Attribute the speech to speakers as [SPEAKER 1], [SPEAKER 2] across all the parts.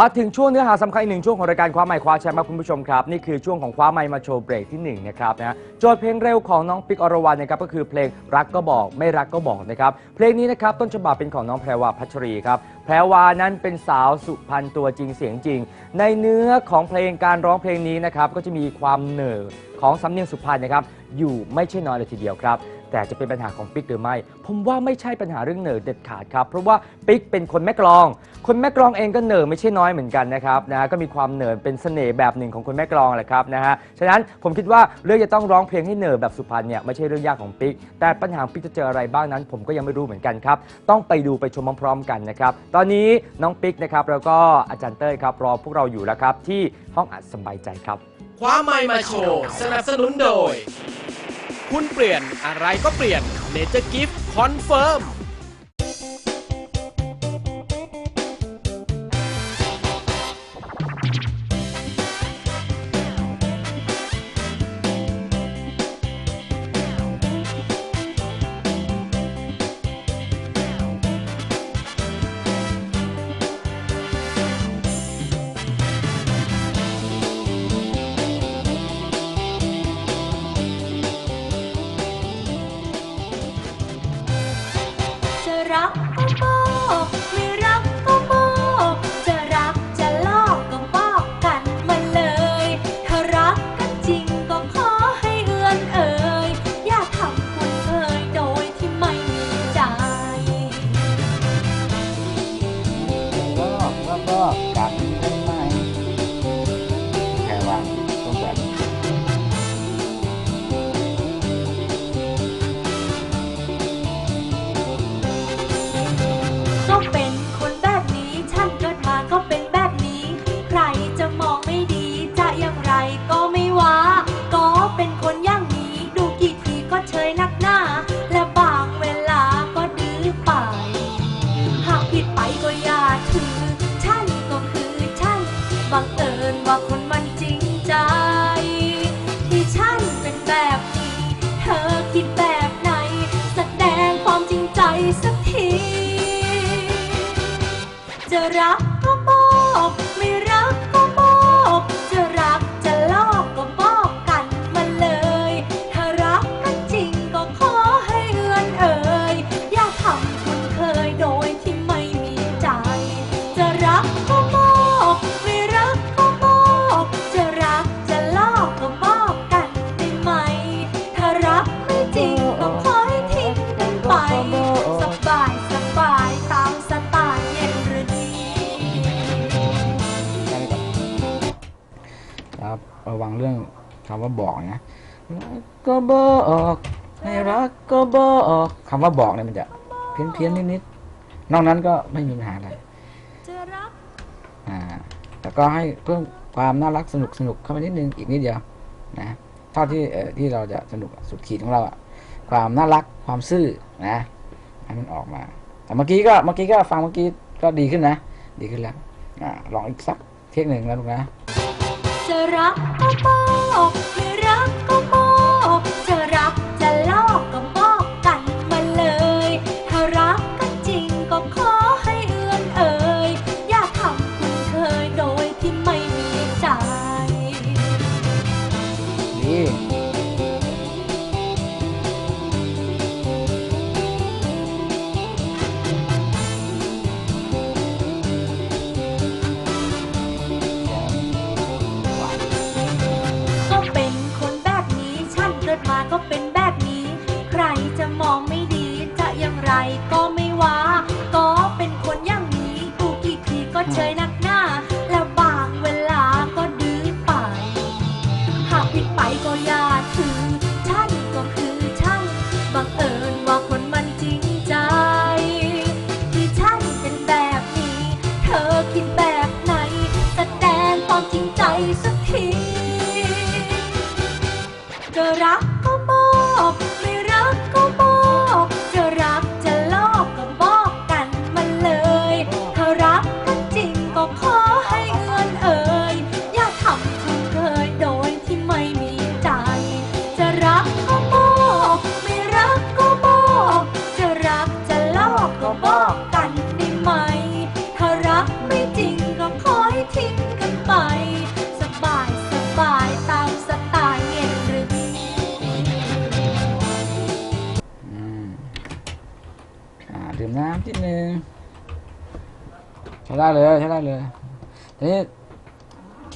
[SPEAKER 1] มาถึงช่วงเนื้อหาสำคัญอีกหนึ่งช่วงของรายการคว้าไมค์คว้าแชมป์ครับคุณผู้ชมครับ นี่คือช่วงของคว้าไมค์มาโชว์เบรกที่หนึ่งนะครับนะโจทย์เพลงเร็วของน้องปิกอรวรรณนะครับก็คือเพลงรักก็บอกไม่รักก็บอกนะครับเพลงนี้นะครับต้นฉบับเป็นของน้องแพรวาพัชรีครับแพรวานั้นเป็นสาวสุพรรณตัวจริงเสียงจริง ในเนื้อของเพลงการร้องเพลงนี้นะครับก็จะมีความเหน่อของสำเนียงสุพรรณนะครับอยู่ไม่ใช่น้อยเลยทีเดียวครับ แต่จะเป็นปัญหาของปิ๊กหรือไม่ ผมว่าไม่ใช่ปัญหาเรื่องเหน่อเด็ดขาดครับ เพราะว่าปิ๊กเป็นคนแม่กลอง คนแม่กลองเองก็เหน่อไม่ใช่น้อยเหมือนกันนะครับนะก็มีความเหน่อเป็นเสน่ห์แบบหนึ่งของคนแม่กลองแหละครับนะฮะฉะนั้นผมคิดว่าเรื่องจะต้องร้องเพลงให้เหน่อแบบสุพรรณเนี่ยไม่ใช่เรื่องยากของปิ๊กแต่ปัญหาปิ๊กจะเจออะไรบ้างนั้น ผมก็ยังไม่รู้เหมือนกันครับต้องไปดูไปชมพร้อมๆกันนะครับตอนนี้น้องปิ๊กนะครับแล้วก็อาจารย์เต้ยครับรอพวกเราอยู่แล้วครับที่ห้องอัดสบายใจครับ
[SPEAKER 2] คว้าไมค์มาโชว์สนับสนุนโดย คุณเปลี่ยนอะไรก็เปลี่ยนเนเจอร์กิฟต์คอนเฟิร์ม
[SPEAKER 3] จะรักก็บอก ระ
[SPEAKER 4] วัง
[SPEAKER 3] เรื่องคำ
[SPEAKER 4] ว่าบอกนะรักก็บอกไม่รักก็บอกคำว่าบอกเนี่ยมันจะเพี้ยนเพี้ยนๆนิดนอกนั้นก็ไม่มีปัญหาอะไรอ่าแต่ก็ให้เพิ่มความน่ารักสนุกสนุกเข้าไปนิดนึงอีกนิดเดียวนะเท่าที่เอ่อที่เราจะสนุกสุดขีดของเราอะความน่ารักความซื่อนะให้มันออกมา แต่เมื่อกี้ก็เมื่อกี้ก็ฟังเมื่อกี้ก็ดีขึ้นนะ ดีขึ้นแล้วอ่าลองอีกสักเทคหนึ่งแล้วลูกนะ
[SPEAKER 3] จะรักก็บอกไ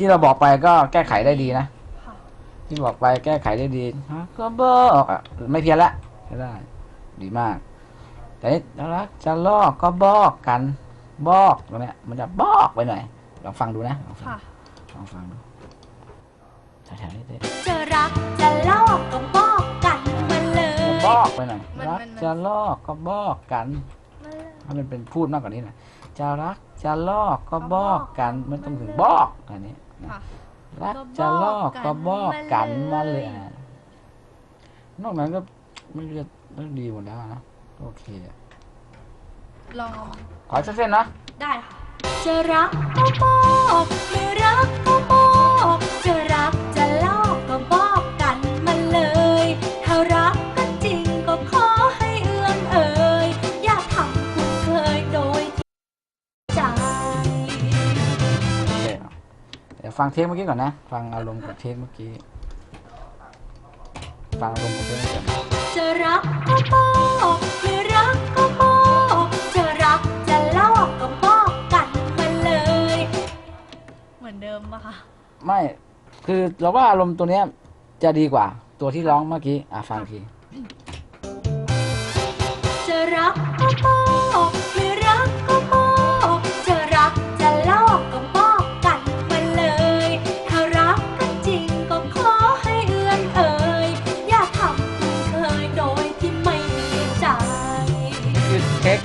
[SPEAKER 3] ที่เราบอกไปก็แก้ไข
[SPEAKER 4] ได้ดีนะ
[SPEAKER 3] ค่ะ
[SPEAKER 4] ที่บอกไปแก้ไขได้ดีฮะก็บอกอะไม่เพี้ยนละใช้ได้ ดีมาก แต่นี่จะรักจะลอกก็บอกกันบอกตรงเนี้ยมันจะบอกไปหน่อยลองฟังดูนะลองฟัง
[SPEAKER 3] ค่ะ
[SPEAKER 4] ลองฟังดูแถวๆนี้เต้
[SPEAKER 3] จะรักจะลอกก็บอกกันมาเล
[SPEAKER 4] จะ
[SPEAKER 3] ย
[SPEAKER 4] บอกไปหน่อย
[SPEAKER 3] มัน
[SPEAKER 4] รัก
[SPEAKER 3] มัน
[SPEAKER 4] จะลอกก็บอกกัน
[SPEAKER 3] มาเลย
[SPEAKER 4] ถ้ามันเป็นพูดมากกว่านี้นะจะรักจะลอกก็บอกกันไม่ต้องถึงบอกอันนี้นะ
[SPEAKER 3] ค่ะ
[SPEAKER 4] รักจะลอกก็บอกกันมาเลยอะนอกนั้นก็มันจะต้องดีหมดแล้วนะโอเคอะ
[SPEAKER 3] ลอง
[SPEAKER 4] ขออีกสักเส้นนะ
[SPEAKER 3] ได้ค่ะจะรักก็บอกไม่รักก็บอก
[SPEAKER 4] ฟังเทคเมื่อกี้ก่อนนะ ฟังอารมณ์กับเทคเมื่อกี้ ฟังอารมณ์กับเทคเมื่อกี้ก่อน
[SPEAKER 3] จะรักก็บอกไม่รักก็บอกจะรักจะลอกก็บอกกันมาเลย เหมือนเดิมปะคะ
[SPEAKER 4] ไม่ คือเราว่าอารมณ์ตัวเนี้ยจะดีกว่า ตัวที่ร้องเมื่อกี้ อะฟังอีกที
[SPEAKER 3] จะรักก็บอก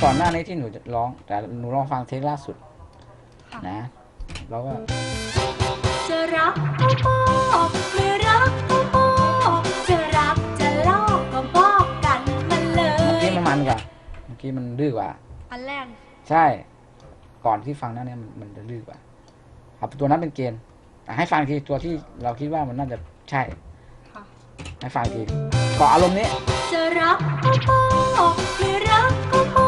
[SPEAKER 3] ก่อนหน้านี้ที่
[SPEAKER 4] หนูจะร้อง แต่หนูลองฟังเทคล่าสุด
[SPEAKER 3] ค่ะ
[SPEAKER 4] นะเราก็
[SPEAKER 3] จะรักก็บอกไม่รักก็บอกจะรักจะลอกก็บอกกันมาเล
[SPEAKER 4] เมื่อยกี้มันมันกว่าเมื่อกี้มันดื้อกว่า
[SPEAKER 3] อันแรก
[SPEAKER 4] ใช่ ก่อนที่ฟังหนั้นเนี่ยมันมันจะดื้อกว่าเอาตัวนั้นเป็นเกณฑ์อะให้ฟังอีกทีตัวที่เราคิดว่ามันน่าจะใช่
[SPEAKER 3] ค่ะ
[SPEAKER 4] ให้ฟังอีกทีเกาะอารมณ์นี้
[SPEAKER 3] จะรักก็บอกไม่รักก็บอก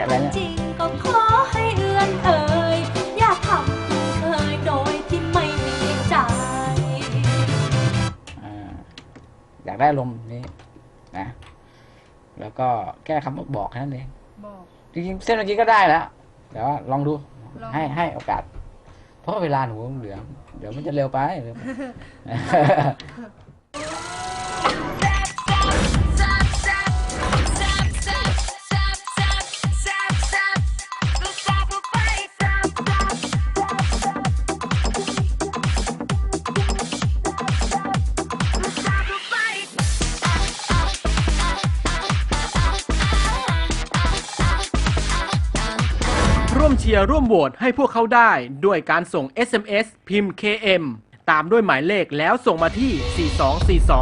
[SPEAKER 4] อะไร
[SPEAKER 3] กัน
[SPEAKER 4] เนี่ย
[SPEAKER 3] จริงก็ขอให้เอื้อนเอ่ยอย่าทำคุ้นเคยโดยที่ไม่มีใจ
[SPEAKER 4] อ่าอยากได้อารมณ์นี้นะ แล้วก็แก้คำว่าบอกแค่นั้นเอง
[SPEAKER 3] บอก
[SPEAKER 4] จริงๆเส้นเมื่อกี้ก็ได้แล้วเดี๋ยวลองดู
[SPEAKER 3] ลอง
[SPEAKER 4] ให้ให้โอกาส เพราะเวลาหนูเหลือ เดี๋ยวมันจะเร็วไปเร็วไป
[SPEAKER 2] ชียร์ร่วมโหวตให้พวกเขาได้ ด้วยการส่ง SMS พิมพ์ KM ตามด้วยหมายเลขแล้วส่งมาที่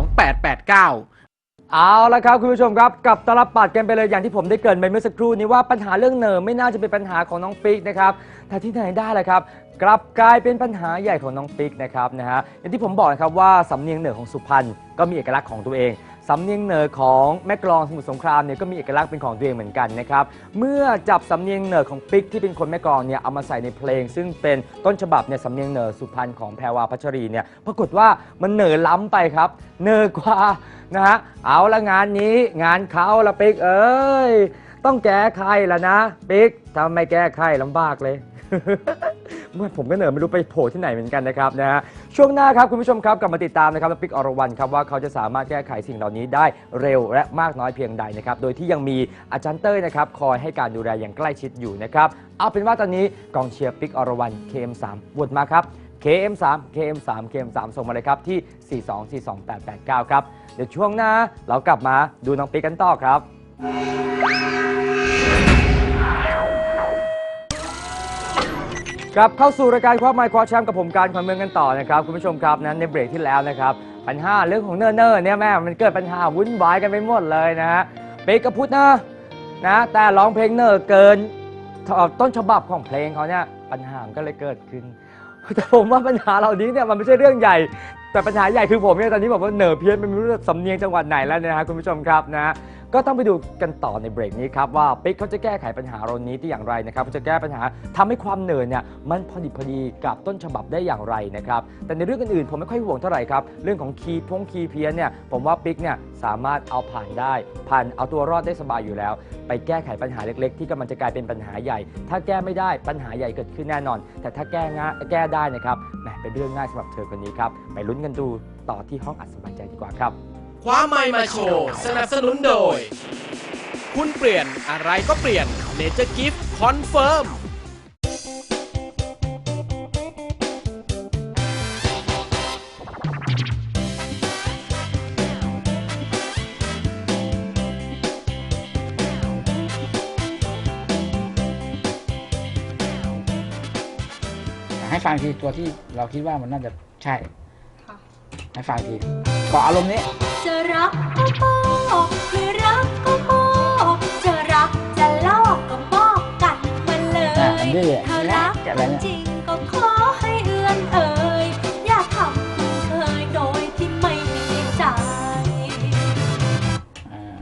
[SPEAKER 2] 4242889
[SPEAKER 1] เอาละครับคุณผู้ชมครับกับตลับปัดกันไปเลยอย่างที่ผมได้เกรินไปเมื่อสักครู่นี้ว่าปัญหาเรื่องเนิร์ไม่น่าจะเป็นปัญหาของน้องปิ๊กนะครับแต่ที่ไหนได้ล่ะครับ กลับกลายเป็นปัญหาใหญ่ของน้องปิ๊กนะครับนะฮะอย่างที่ผมบอกนะครับว่าสำเนียงเหนือของสุพรรณก็มีเอกลักษณ์ของตัวเอง สำเนียงเหนือของแม่กลองสมุทรสงครามเนี่ยก็มีเอกลักษณ์เป็นของตัวเองเหมือนกันนะครับ เมื่อจับสำเนียงเหนือของปิ๊กที่เป็นคนแม่กลองเนี่ยเอามาใส่ในเพลง ซึ่งเป็นต้นฉบับเนี่ยสำเนียงเหนือสุพรรณของแพรวาพัชรีเนี่ยปรากฏว่ามันเหนือล้ำไปครับเหนือกว่านะฮะเอาละงานนี้งานเขาละปิ๊กเอ้ยต้องแก้ไขและนะปิ๊กถ้าไม่แก้ไขลำบากเลย เมื่อผมก็เหนื่อยไม่รู้ไปโผล่ที่ไหนเหมือนกันนะครับนะฮะช่วงหน้าครับคุณผู้ชมครับกลับมาติดตามนะครับปิกอรวรรณครับว่าเขาจะสามารถแก้ไขสิ่งเหล่านี้ได้เร็วและมากน้อยเพียงใดนะครับโดยที่ยังมีอาจารย์เต้ยนะครับคอยให้การดูแลอย่างใกล้ชิดอยู่นะครับเอาเป็นว่าตอนนี้กองเชียร์ปิกอรวรรณ KM3 บวดมาครับ KM3 KM3 KM3 ส่งมาเลยครับที่ 4242889 ครับ เดี๋ยวช่วงหน้าเรากลับมาดูน้องปิ๊กกันต่อครับ กลับเข้าสู่รายการคว้าไมค์คว้าแชมป์กับผมการขวัญเมืองกันต่อนะครับคุณผู้ชมครับนั้นในเบรกที่แล้วนะครับปัญหาเรื่องของเนิ่นๆเนี่ยแม่มันเกิดปัญหาวุ่นวายกันไปหมดเลยนะฮะเป๊กกับพุทธนะนะแต่ร้องเพลงเนิ่นเกินต้นฉบับของเพลงเขาเนี่ยปัญหามันก็เลยเกิดขึ้นแต่ผมว่าปัญหาเหล่านี้เนี่ยมันไม่ใช่เรื่องใหญ่ แต่ปัญหาใหญ่คือผมเนี่ยตอนนี้บอกว่าเหนือเพี้ยนไม่รู้จะสำเนียงจังหวัดไหนแล้วเนยนะฮะคุณผู้ชมครับนะ ก็ต้องไปดูกันต่อในเบรกนี้ครับว่าปิ๊กเขาจะแก้ไขปัญหาเหล่านี้ได้อย่างไรนะครับเขาจะแก้ปัญหาทำให้ความเหนื่อยเนี่ยมันพอดีพอดีกับต้นฉบับได้อย่างไรนะครับแต่ในเรื่องอื่นๆผมไม่ค่อยห่วงเท่าไหร่ครับเรื่องของคีย์พงคีย์เพี้ยนเนี่ยผมว่าปิ๊กเนี่ยสามารถเอาผ่านได้ผ่านเอาตัวรอดได้สบายอยู่แล้ว ไปแก้ไขปัญหาเล็ก ๆ ที่กำลังจะกลายเป็นปัญหาใหญ่ ถ้าแก้ไม่ได้ปัญหาใหญ่เกิดขึ้นแน่นอน แต่ถ้าแก้ง่ายแก้ได้นะครับแหมเป็นเรื่องง่ายสำหรับเธอคนนี้ครับไปลุ้นกันดูต่อที่ห้องอัดสบายใจดีกว่าครับ
[SPEAKER 2] คว้าไมค์มาโชว์ สนับสนุนโดย คุณเปลี่ยนอะไรก็เปลี่ยนเนเจอร์กิฟต์คอนเฟิร์ม
[SPEAKER 4] ให้ฟังทีตัวที่เราคิดว่ามันน่าจะใช่
[SPEAKER 3] ค่ะ
[SPEAKER 4] ให้ฟังทีเกาะอารมณ์นี้
[SPEAKER 3] จะรักก็บอกไม่รักก็บอกจะรักจะลอกก็บอกกันมาเล
[SPEAKER 4] อะ
[SPEAKER 3] ย
[SPEAKER 4] ดื้อ
[SPEAKER 3] ถ้ารัก
[SPEAKER 4] จะอะไรเนี่ย
[SPEAKER 3] จริงก็ขอให้เอื้อนเอ่ยอย่าทำคุ้นเคยโดยที่ไม่มีใจ
[SPEAKER 4] อ่า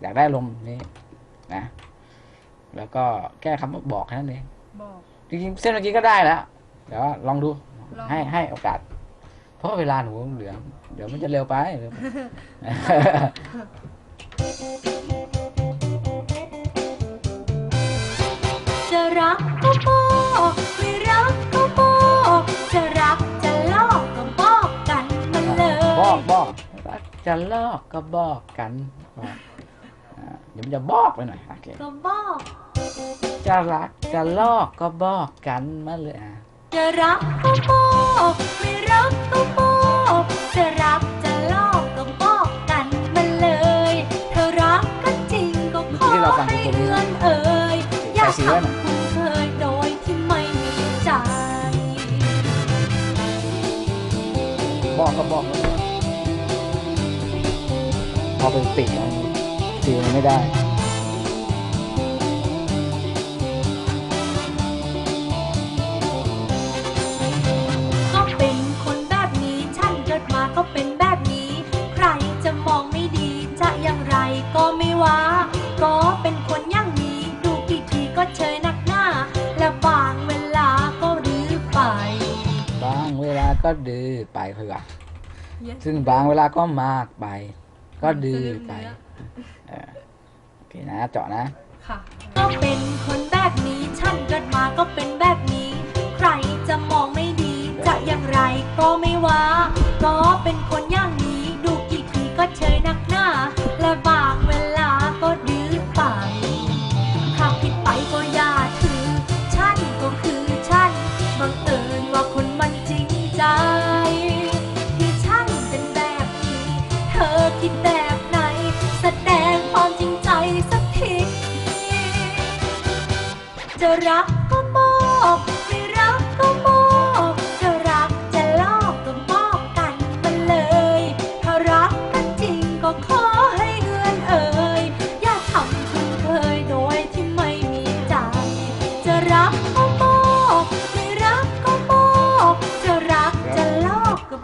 [SPEAKER 4] อยากได้ลมณ์นี้นะ แล้วก็แก้คำว่าบอกแค่นั้นเอง
[SPEAKER 5] บอก
[SPEAKER 4] จริงๆเส้นเมื่อกี้ก็ได้แล้วเดี๋ยวลองดู
[SPEAKER 5] ลอง
[SPEAKER 4] ให้ให้โอกาส เพราะเวลาหนูเหลือ เดี๋ยวมันจะเร็วไปเร็วไป
[SPEAKER 3] จะรักก็บอกไม่รักก็บอกจะรักจะลอกก็บอกกันมาเลย
[SPEAKER 4] บอกบอกรักจะลอกก็บอกกันบอกอ่าเดี๋ยวมันจะบอกไปหน่อยโอเค
[SPEAKER 3] ก็บอก
[SPEAKER 4] จะรักจะลอกก็บอกกันมาเลยอะ
[SPEAKER 3] จะรักก็บอกไม่รักก็บอก จะรักจะลอกก็บอกกันมาเลย เธอรักกันจริงก็ขอให้เอื้อนเอ่ยอย่าทำคุ้นเคยโดยที่ไม่มีใจ
[SPEAKER 4] บอกก็บอกแล้วนะพอเป็นติ่งแล้วตีมันไม่ได้
[SPEAKER 3] ดื้อไปเพื่
[SPEAKER 4] อ
[SPEAKER 5] เย็น
[SPEAKER 4] ซึ่งบางเวลาก็มากไป ก็ดื้อไปเออโอเคนะเจาะนะ
[SPEAKER 5] ค่ะ
[SPEAKER 3] ก็เป็นคนแบบนี้ฉันเกิดมาก็เป็นแบบนี้ ใครจะมองไม่ดี จะอย่างไรก็ไม่ว่าก็เป็นคนอย่างนี้ ดูกี่ทีก็เชยนักหน้าและบาง รักก็บอกไม่รักก็บอกจะรักจะลอกก็บอกกันมาเลย ถ้ารักกันจริงก็ขอให้เอื้อนเอ่ยอย่าทำคุ้นเคยโดยที่ไม่มีใจ จะรักก็บอกไม่รักก็บอกจะรักจะลอกก็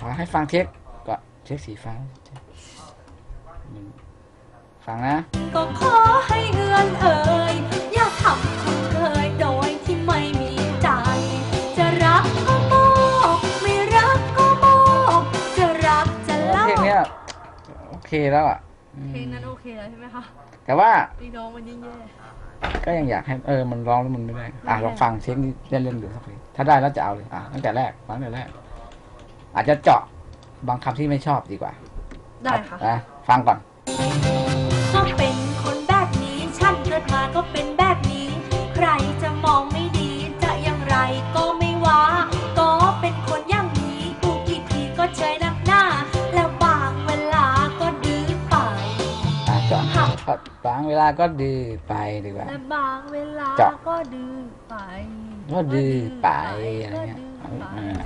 [SPEAKER 4] ขอให้ฟังเช็คก็เช็คสีฟ้าฟังนะ
[SPEAKER 3] ก็ขอให้เอื้อนเอ่ย เค
[SPEAKER 4] แล้วอะอืม
[SPEAKER 5] เพลงนั้นโอเคแล้วใช่ไหมคะ
[SPEAKER 4] แต่ว่า
[SPEAKER 5] ตีน้องมันยิ่งแย่
[SPEAKER 4] ก็ยังอยากให้เออมันร้องแล้วมันไม่ได้ อะลองฟังเช็คนี้เล่นๆดูสักทีถ้าได้แล้วจะเอาเลยอะตั้งแต่แรกฟังตั้งแต่แรก อาจจะเจาะบางคำที่ไม่ชอบดีกว่า
[SPEAKER 5] ได้ค่ะ
[SPEAKER 4] นะฟังก่อน
[SPEAKER 3] ก็ ค่ะก็บางเวลาก็ดื้อไป
[SPEAKER 4] ดีกว่า
[SPEAKER 5] และบางเวลา
[SPEAKER 4] เจาะ
[SPEAKER 5] ก็ดื้อไป
[SPEAKER 4] ก็ดื้อไปอะไร
[SPEAKER 5] ก็
[SPEAKER 4] เงี้ย
[SPEAKER 5] ดื้อไป
[SPEAKER 4] อ่า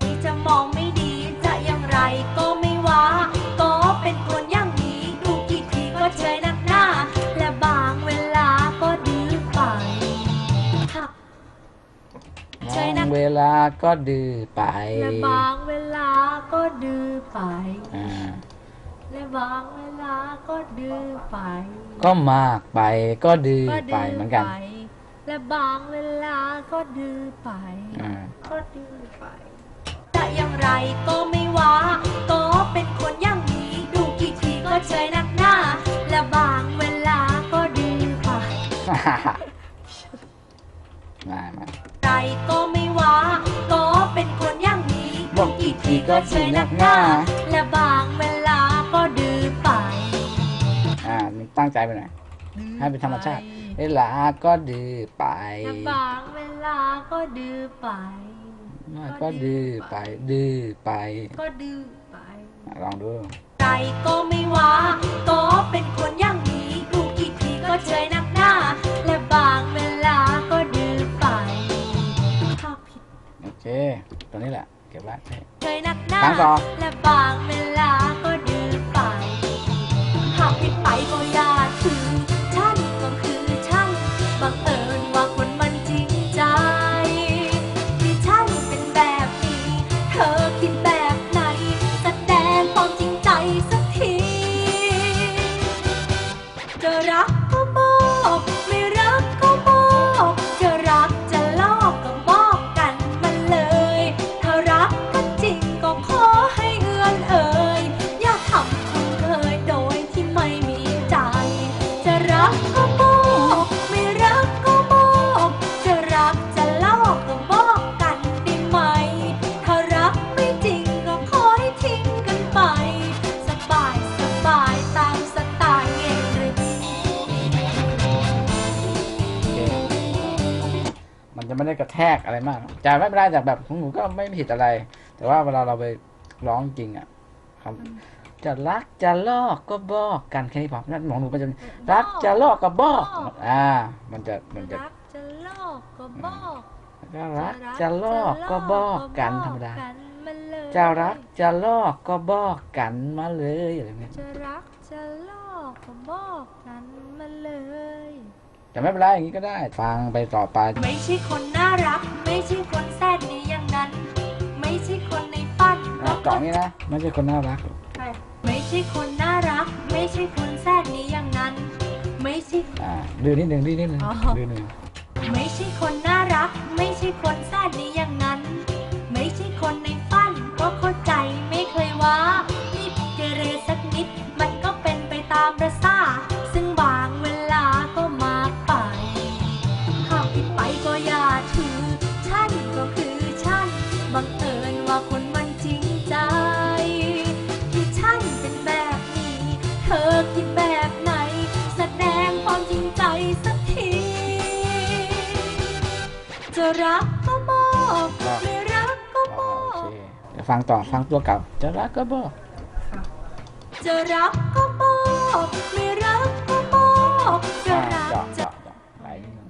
[SPEAKER 3] ที่จะมองไม่ดีจะอย่างไรก็ไม่ว่า ก็เป็นคนอย่างนี้ดูกี่ทีก็เฉยนักหน้า และบางเวลาก็ดื้อไปค่ะใช่นะ
[SPEAKER 4] บางเวลาก็ดื้อไป
[SPEAKER 3] และบางเวลาก็ดื้อไป
[SPEAKER 4] อ่า
[SPEAKER 3] และ
[SPEAKER 5] บางเวลาก็ดื้อไป
[SPEAKER 4] ก็มากไปก็ดื้อ
[SPEAKER 5] ก็
[SPEAKER 4] ไปเหมือนกัน
[SPEAKER 5] ไปและบางเวลาก็ดื้อไป
[SPEAKER 4] อ่า
[SPEAKER 5] ก็ดื้อไป
[SPEAKER 3] จะอย่างไรก็ไม่ว่า ก็เป็นคนอย่างนี้ดูกี่ทีก็เฉยนักหน้า และบางเวลาก็ดื้อไป
[SPEAKER 4] มามา
[SPEAKER 3] ไรก็ไม่ว่า ก็เป็นคนอย่างนี้
[SPEAKER 4] บ
[SPEAKER 3] ดู
[SPEAKER 4] อกกี่
[SPEAKER 3] กี่
[SPEAKER 4] ที
[SPEAKER 3] ที
[SPEAKER 4] ก็
[SPEAKER 3] ก็
[SPEAKER 4] เฉ
[SPEAKER 3] เฉ
[SPEAKER 4] ย
[SPEAKER 3] ย
[SPEAKER 4] นั
[SPEAKER 3] นั
[SPEAKER 4] ก
[SPEAKER 3] ก
[SPEAKER 4] ห
[SPEAKER 3] ห
[SPEAKER 4] น้า
[SPEAKER 3] น้า และบางเวลา ก็ดื้อไป
[SPEAKER 4] อ่านี่ตั้งใจไปหน่อย
[SPEAKER 5] ดื้อ
[SPEAKER 4] ให้เป็นธรรมชาติ
[SPEAKER 5] ไป
[SPEAKER 4] เวลาก็ดื้อไป
[SPEAKER 5] และบางเวลาก็ดื้อไป
[SPEAKER 4] ก็ดื้อไป ดื้อไป
[SPEAKER 5] ก็ดื้อไป
[SPEAKER 4] อะลองดู
[SPEAKER 3] ไรก็ไม่ว่าก็เป็นคนอย่างนี้ดูกี่ทีก็เฉยนักหน้า และบางเวลาก็ดื้อไปถ้าผิด
[SPEAKER 4] โอเค ตัวนี้แหละ เก็บไว้ให้
[SPEAKER 3] เฉยนักหน้า
[SPEAKER 4] ครั้งต่อ
[SPEAKER 3] และบางเวลาก็ดื้อไปหา มากจ่ายไม่เป็
[SPEAKER 4] นไรจากแบบของหนูก็ไม่ผิดอะไร แต่ว่าเวลาเราไปร้องจริงอะครับ จะรักจะลอกก็บอกกันแค่นี้พอนั่นของหนูก็จะรักจะลอกก็บอกอ่า มันจะมันจะ
[SPEAKER 5] รักจะลอกก็บอก
[SPEAKER 4] จะรักจะลอกก็บอกกันธรรมดา
[SPEAKER 5] กันมาเลย
[SPEAKER 4] จะรักจะลอกก็บอกกันมาเลยอะไรเงี้ย
[SPEAKER 5] จะรักจะลอกก็บอกกันมาเลย
[SPEAKER 4] แต่ไม่เป็นไรอย่างนี้ก็ได้ ฟังไปต่อไป
[SPEAKER 3] ไม่ใช่คนน่ารัก ไม่ใช่คนแซดนี้อย่างนั้น ไม่ใช่คนในฝัน
[SPEAKER 4] อะเกาะนี้นะ ไม่ใช่คนน่ารัก
[SPEAKER 5] ใช่
[SPEAKER 3] ไม่ใช่คนน่ารัก ไม่ใช่คนแซดนี้อย่างนั้น ไม่ใช่
[SPEAKER 4] อ่าดื้อนิดหนึ่งดื้อนิดหนึ่งดื้อหนึ่ง
[SPEAKER 3] ไม่ใช่คนน่ารัก ไม่ใช่คนแซดนี้อย่างนั้น ไม่ใช่คนในฝันก็เข้าใจไม่เคยว่านิดเกเรสักนิด มันก็เป็นไปตามประ รักก็บอกไม่รักก็บ
[SPEAKER 4] อ๋อ
[SPEAKER 3] อ
[SPEAKER 4] โอกเคเดี๋ยวฟังต่อฟังตัวเก่าจะรักก็บอก
[SPEAKER 3] จะรักก็บอกไม่รักก็บอกจะ
[SPEAKER 4] อ่า
[SPEAKER 3] รัก
[SPEAKER 4] เจาะ
[SPEAKER 3] จะ
[SPEAKER 4] เจาะเจาะไหลนิดนึง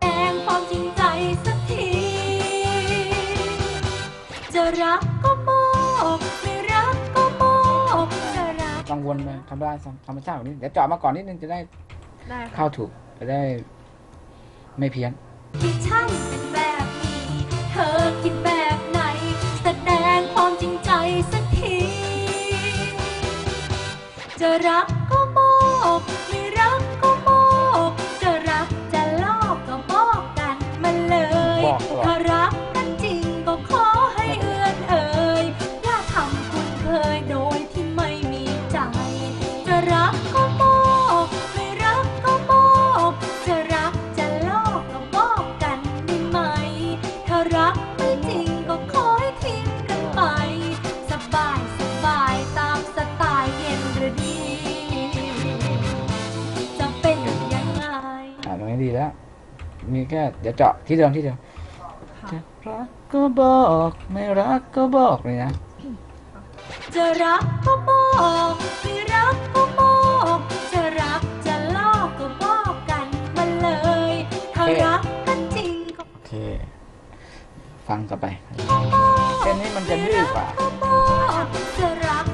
[SPEAKER 3] แสดงความจริงใจสักที จะรักก็บอกไม่รักก็บอกจะรัก
[SPEAKER 4] กังวลไปธรรมดาธรรมชาติแบบนี้เดี๋ยวเจาะมาก่อนนิดนึงจะได้
[SPEAKER 5] ได้ค่ะ
[SPEAKER 4] เข้าถูกจะได้ไม่เพี้ยน
[SPEAKER 3] ที่ฉันเป็นแบบนี้ เธอคิดแบบไหน แสดงความจริงใจสักที จะรักก็บอก ค่เดี๋ย
[SPEAKER 4] วเจาะที่เดิมที่เดิมจะรักก็บอกไม่รักก็บอกเลยนะ
[SPEAKER 3] จะรักก็บอกไม่รักก็บอกจะรักจะลอกก็บอกกันมาเลยถ้า
[SPEAKER 4] เอ๊ะ
[SPEAKER 3] รักกันจริงก็
[SPEAKER 4] โอเค ฟังต่อไป
[SPEAKER 3] บอก
[SPEAKER 4] เส้นนี้มันจะดื้อกว่า
[SPEAKER 3] ก็บอกจะรักจะลอก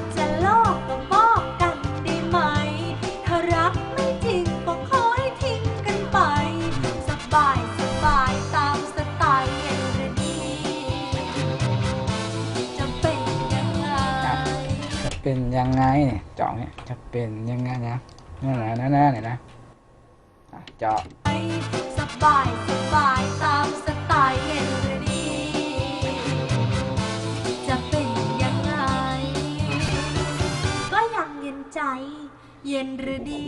[SPEAKER 3] เป็นยังไง
[SPEAKER 4] จะเป็เป็นยังไงเนี่ยเจาะเนี่ยจะเป็นยังไงนะนั่นนะนั่นนะเนี่ยนะอะเจาะ
[SPEAKER 3] สบายสบายตามสไตล์เย็นดีจะเป็นยังไง ก็ยังเย็นใจ เย็นหรือดี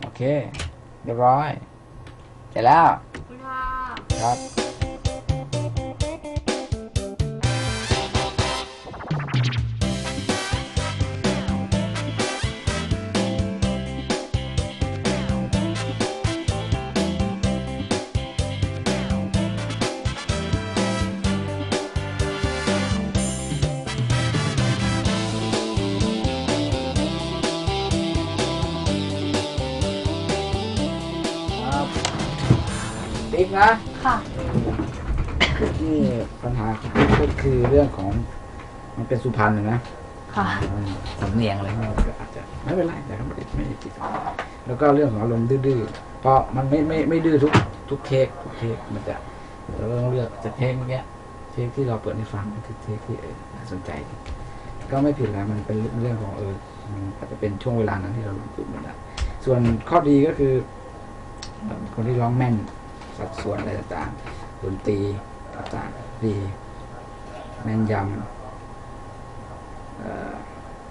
[SPEAKER 4] โอเคเรียบร้อยเสร็จแล้ว
[SPEAKER 3] ค่ะ
[SPEAKER 4] ครับครั นะ
[SPEAKER 3] ค่ะ
[SPEAKER 4] นี่ปัญหาของพี่ก็คือเรื่องของมันเป็นสุพรรณนะ
[SPEAKER 3] ค่ะ
[SPEAKER 4] มันสำเนียงอะไรพวกนี้ก็อาจจะไม่เป็นไรแต่ก็ไม่ได้ไม่ได้ติดแล้วก็เรื่องของอารมณ์ดื้อๆเพราะมันไม่ไม่ไม่ดื้อทุกทุกเทคทุกเทคมันจะเราก็ต้องเลือกจะเทคเมื่อกี้เทคที่เราเปิดให้ฟังมันคือเทคที่เออน่าสนใจดีก็ไม่ผิดแล้วมันเป็นเรื่องของเออมันอาจจะเป็นช่วงเวลานั้นที่เราฝึกมันได้ส่วนข้อดีก็คือ คนที่ร้องแม่น สัดส่วนอะไรต่างๆดนตรีต่างๆดีแม่นยำ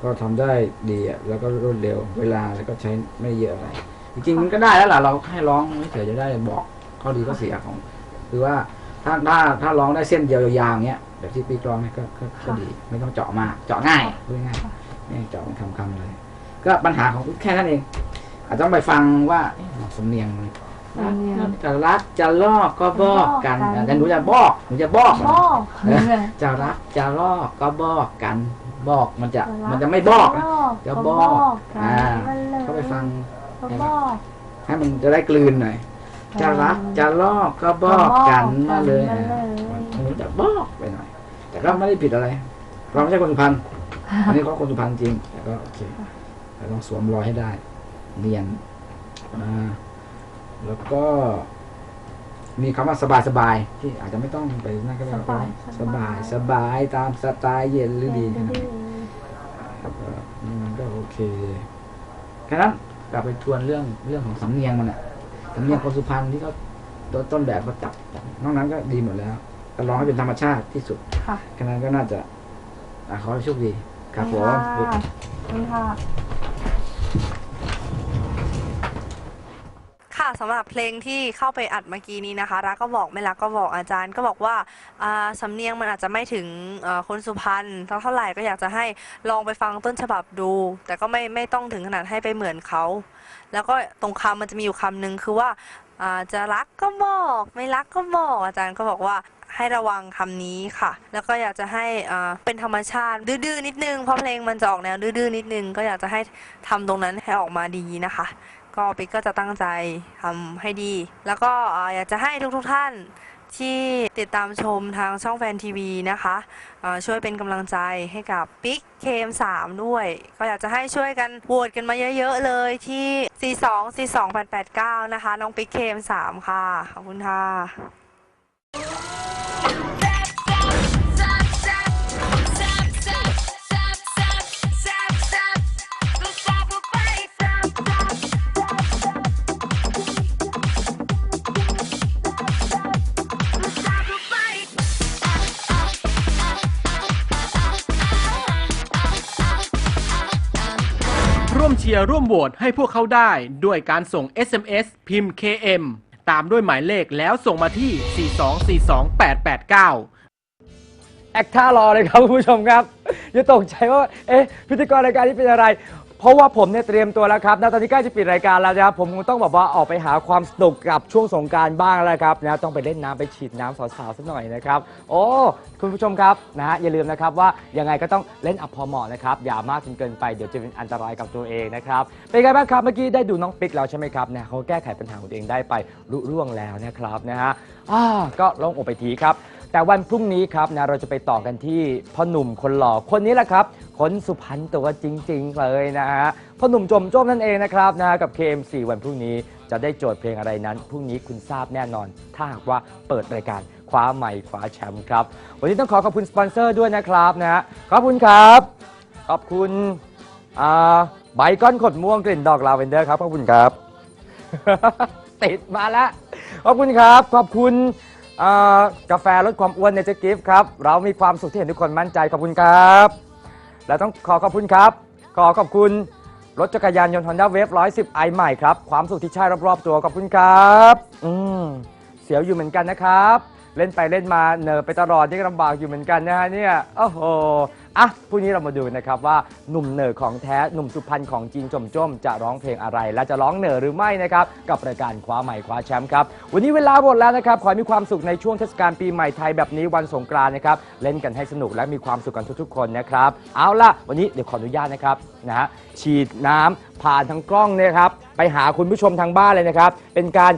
[SPEAKER 4] ก็ทำได้ดีอะแล้วก็รวดเร็วเวลาแล้วก็ใช้ไม่เยอะอะไร จริงๆมันก็ได้แล้วล่ะเราให้ร้องไม่เฉยจะได้บอกข้อดีข้อเสียของ คือว่าถ้าถ้าถ้าร้องได้เส้นเดียวยาวๆเงี้ยแบบที่ปีกร้องเนี่ยก็ก็ก็ดี ไม่ต้องเจาะมากเจาะง่ายพูดง่ายไม่เจาะเป็นคำๆเลย ก็ปัญหาของแค่นั้นเอง อาจจะต้องไปฟังว่าสำเนียงมัน จะรักจะลอกก็บอกกันแต่หนูจะบอกหนูจะบอก
[SPEAKER 3] บอก
[SPEAKER 4] เออจะรักจะลอกก็บอกกัน บอกมันจะมันจะไม่บอกนะจะบอกอ่าก็ไปฟัง
[SPEAKER 3] ก็บอก
[SPEAKER 4] ให้มันจะได้กลืนหน่อยจะรักจะลอกก็บอกกันมาเลย
[SPEAKER 3] มา
[SPEAKER 4] อะ
[SPEAKER 3] เลย
[SPEAKER 4] มันจะบอกไปหน่อย แต่ก็ไม่ได้ผิดอะไรเราไม่ใช่คนสุพรรณอันนี้เขาคนสุพรรณจริงแต่ก็โอเคแต่ต้องสวมรอยให้ได้เรียนอ่า แล้วก็ มีคำว่าสบายสบายๆที่อาจจะไม่ต้องไปนั่นก็ได้
[SPEAKER 3] สบาย
[SPEAKER 4] สบายสบายตามสไตล์เย็นหรือดีแค่นั้นเองครับก็นี่มันก็โอเคแค่นั้นกลับไปทวนเรื่องเรื่องของสำเนียงมันอะสำเนียงคนสุพรรณที่เขาตัวต้นแบบเขาจับนอกนั้นก็ดีหมดแล้วก็ร้องให้เป็นธรรมชาติที่สุด
[SPEAKER 3] ค่ะ
[SPEAKER 4] แค่นั้นก็น่าจะอะขอให้โชคดีครับผม
[SPEAKER 3] คุณค่ะ
[SPEAKER 6] ค่ะสำหรับเพลงที่เข้าไปอัดเมื่อกี้นี้นะคะรักก็บอกไม่รักก็บอกอาจารย์ ก็บอกว่าอ่าสำเนียงมันอาจจะไม่ถึงเอ่อคนสุพรรณเท่าไหร่ก็อยากจะให้ลองไปฟังต้นฉบับดู แต่ก็ไม่ไม่ต้องถึงขนาดให้ไปเหมือนเขา แล้วก็ตรงคำมันจะมีอยู่คำหนึ่งคือว่าอ่าจะรักก็บอก ไม่รักก็บอก อาจารย์ก็บอกว่าให้ระวังคำนี้ค่ะ แล้วก็อยากจะให้อ่าเป็นธรรมชาติ ดื้อๆนิดนึงเพราะเพลงมันจะออกแนวดื้อๆนิดนึง ก็อยากจะให้ทำตรงนั้นให้ออกมาดีนะคะ ก็ปิ๊กก็จะตั้งใจทำให้ดี แล้วก็อยากจะให้ทุกๆท่านที่ติดตามชมทางช่องแฟนทีวีนะคะช่วยเป็นกำลังใจให้กับปิ๊กเคม3ด้วย ก็อยากจะให้ช่วยกันโหวตกันมาเยอะๆเลยที่ 42 42 889 นะคะ น้องปิ๊กเคม3ค่ะ ขอบคุณค่ะ
[SPEAKER 2] ชียร์ร่วมโหวตให้พวกเขาได้ ด้วยการส่ง SMS พิมพ์ KM ตามด้วยหมายเลขแล้วส่งมาที่ 4242889
[SPEAKER 1] แอคท่ารอเลยครับคุณผู้ชมครับ อย่าตกใจว่า เอ๊ะพิธีกรรายการนี้เป็นอะไร เพราะว่าผมเนี่ยเตรียมตัวแล้วครับณตอนนี้ใกล้จะปิดรายการแล้วนะครับผมคงต้องแบบว่าออกไปหาความสนุกกับช่วงสงกรารบ้างแล้วครับนะต้องไปเล่นน้ำไปฉีดน้ำสาวๆสักหน่อยนะครับโอ้คุณผู้ชมครับนะฮะอย่าลืมนะครับว่ายังไงก็ต้องเล่นอัพพอเหมาะนะครับอย่ามากจนเกินไปเดี๋ยวจะเป็นอันตรายกับตัวเองนะครับเป็นไงบ้างครับเมื่อกี้ได้ดูน้องปิ๊กแล้วใช่ไหมครับเนี่ยเขาแก้ไขปัญหาของตัวเองได้ไปรุร่วงแล้วนะครับนะฮะอ่าก็โลงอกไปทีครับ แต่วันพรุ่งนี้ครับนะเราจะไปต่อกันที่พ่อหนุ่มคนหล่อคนนี้แหละครับ คนสุพรรณตัวจริง ๆ เลยนะฮะพ่อหนุ่มจมโจ้มนั่นเองนะครับนะกับ KM4 วันพรุ่งนี้จะได้โจทย์เพลงอะไรนั้นพรุ่งนี้คุณทราบแน่นอน ถ้าหากว่าเปิดรายการคว้าใหม่คว้าแชมป์ครับ วันนี้ต้องขอขอบคุณสปอนเซอร์ด้วยนะครับนะฮะขอบคุณครับ ขอบคุณอ่าใบก้อนขดม่วงกลิ่นดอกลาเวนเดอร์ครับขอบคุณครับ ติดมาแล้วขอบคุณครับ ขอบคุณกาแฟลดความอ้วนในเจกิฟครับ เรามีความสุขที่เห็นทุกคนมั่นใจขอบคุณครับ และต้องขอขอบคุณครับ ขอขอบคุณรถจักรยานยนต์ Honda Wave 110 i ใหม่ครับ ความสุขที่ใช่รอบๆตัวขอบคุณครับ อืมเสียวอยู่เหมือนกันนะครับ เล่นไปเล่นมาเนอไปตลอดนี่ลำบากอยู่เหมือนกันนะฮะเนี่ยโอ้โห อะพรุ่งนี้เรามาดูนะครับว่าหนุ่มเหนอของแท้หนุ่มสุพรรณของจริงจมจ้มจะร้องเพลงอะไร และจะร้องเหนอหรือไม่นะครับกับรายการคว้าใหม่คว้าแชมป์ครับวันนี้เวลาหมดแล้วนะครับขอให้มีความสุขในช่วงเทศกาลปีใหม่ไทยแบบนี้วันสงกรานต์นะครับเล่นกันให้สนุกและมีความสุขกันทุกๆ คนนะครับเอาล่ะวันนี้เดี๋ยวขออนุญาตนะครับนะฮะฉีดน้ำผ่านทางกล้องเนี่ยครับไปหาคุณผู้ชมทางบ้านเลยนะครับเป็นการ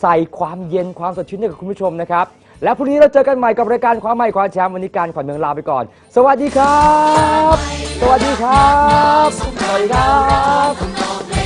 [SPEAKER 1] ใส่ความเย็นความสดชื่นให้กับคุณผู้ชมนะครับ และพรุ่งนี้เราเจอกันใหม่กับรายการความใหม่ความแชมป์วันนี้การขวัญเมืองลาไปก่อน สวัสดีครับ สวัสดีครับ สวัสดีครับ